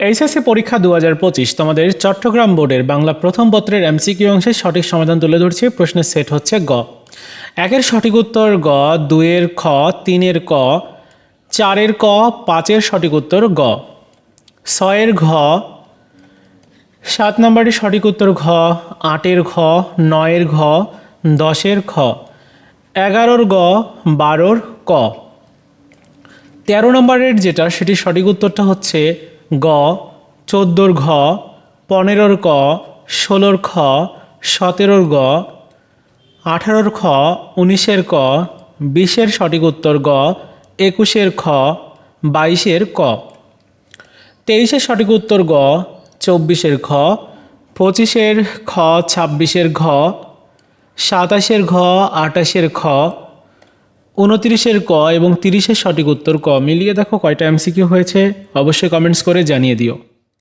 HSC পরীক্ষা দু হাজার পঁচিশ। তোমাদের চট্টগ্রাম বোর্ডের বাংলা প্রথম পত্রের এমসিকিউ অংশের সঠিক সমাধান তুলে ধরছি। প্রশ্নের সেট হচ্ছে গ। একের সঠিক উত্তর গ, দুইয়ের খ, তিনের ক, চারের ক, পাঁচের সঠিক উত্তর গ। ছয়ের ঘ, সাত নম্বরের সঠিক উত্তর ঘ, আটের ঘ, নয়ের ঘ, দশের খ, এগারোর গ, বারোর ক। তেরো নম্বরের যেটা, সেটির সঠিক উত্তরটা হচ্ছে গ, চোদ্দোর ঘ, পনেরোর ক, ষোলোর খ, সতেরোর গ, আঠারোর খ, উনিশের ক, বিশের সঠিক উত্তর গ, একুশের খ, বাইশের ক। তেইশের সঠিক উত্তর গ, চব্বিশের খ, পঁচিশের খ, ছাব্বিশের ঘ, সাতাশের ঘ আটাশের খ উনত্রিশের ক এবং তিরিশের সঠিক উত্তর ক। মিলিয়ে দেখো কয়টা এমসিকিউ হয়েছে। অবশ্যই কমেন্টস করে জানিয়ে দিও।